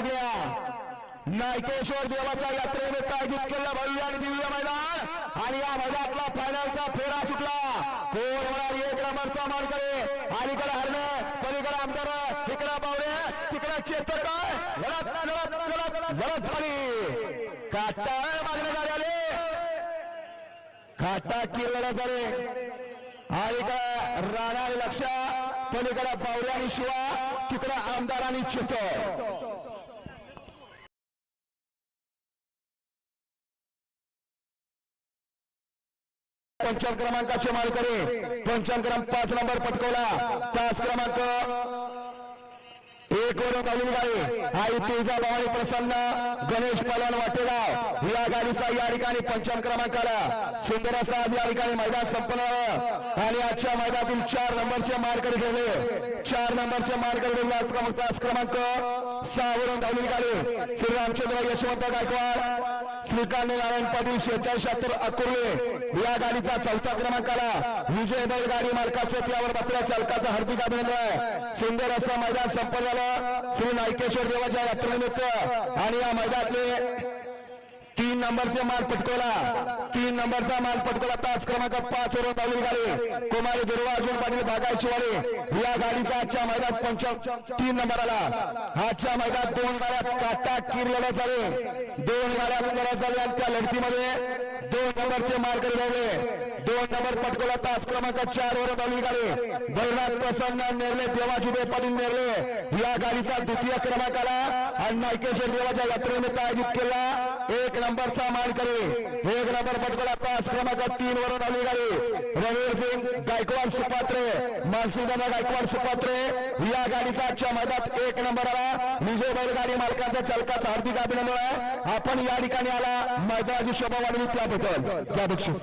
सुटल्या नायकेश्वर देवाच्या यात्रेनिमित्त आयोजित केलं भव्य आणि दिव्य मैदान. आणि या मैदानातला फायनलचा फेरा सुटला. कोण होणार एक नंबरचा मानकरी अलीकडे हरणे पलीकडे आमदार इकडे पावले तिकडे चेतक. लढत लढत लढत लढत झाली. काटा झाले आले. काटा की लढत झाले अलीकडे राणा आणि लक्ष पलीकडे पावले आणि शिवा तिकडे आमदार आणि चेतक. पंचावन्न क्रमांकाचे मालकरी. पंचान क्रमांक पाच नंबर पटकवला. तास क्रमांक एक वरून आलेली गाडी आई तुळजा प्रसन्न गणेश पलन वाटेगाव या गाडीचा या ठिकाणी पंचम क्रमांकाला. सुंदर असा आज या ठिकाणी मैदान संपन्न आणि आजच्या मैदानातील चार नंबरचे मारकरी ठेवले चार नंबरचे मारकरी ठेवले आज क्रमांक तास क्रमांक सहा वरून धावलेली गाडी श्री रामचंद्र यशवंत गायकवाड. श्रीकांत नारायण पाटील शेहेचाळीस शहात्तर अकुर्वे या गाडीचा चौथा क्रमांकाला विजय बैल गाडी मालकाचं त्यावर बसल्या चालकाचं हार्दिक अभिनंदन. आहे सुंदर असं मैदान संपन्न झालं. श्री नायकेश्वर देवाच्या यात्रेनिमित्त. आणि या मैदानातले तीन नंबरचे माल पटकवला. तीन नंबरचा माल पटकला तास क्रमांक पाच वरून धावलेली गाडी. कुमारी दुर्वा अर्जुन पाटील भागायची वाडी. या गाडीचा आजच्या मैदानात पंच तीन नंबर आला आजच्या मैदानात दोन गाड्या काटा किरलेल्या झाले. दोन गाड्या लढत झाल्या आणि त्या लढतीमध्ये दोन नंबरचे मार्क लावले दोन नंबर पटकवला तास क्रमांक चार वर धावलेली गाडी. बैरनाथ प्रसन्न नेरले देवाजुदे पाटील नेरले. या गाडीचा द्वितीय क्रमांक आला. आणि नायकेश्वर देवाच्या यात्रेनिमित्त आयोजित केला. एक नंबरचा मानकरी. एक नंबर पटकवला तास क्रमांक तीन वर आली गाडी. रणवीर सिंग गायकवाड सुपात्रे. मानसिंगदादा गायकवाड सुपात्रे. या गाडीचा आजच्या मैदानात एक नंबर आला. विजय बैलगाडी मालकाचा चालकाचं हार्दिक अभिनंदन. आहे आपण या ठिकाणी आला. मैदानाची शोभा वाढवी त्याबद्दल. त्या बक्षीस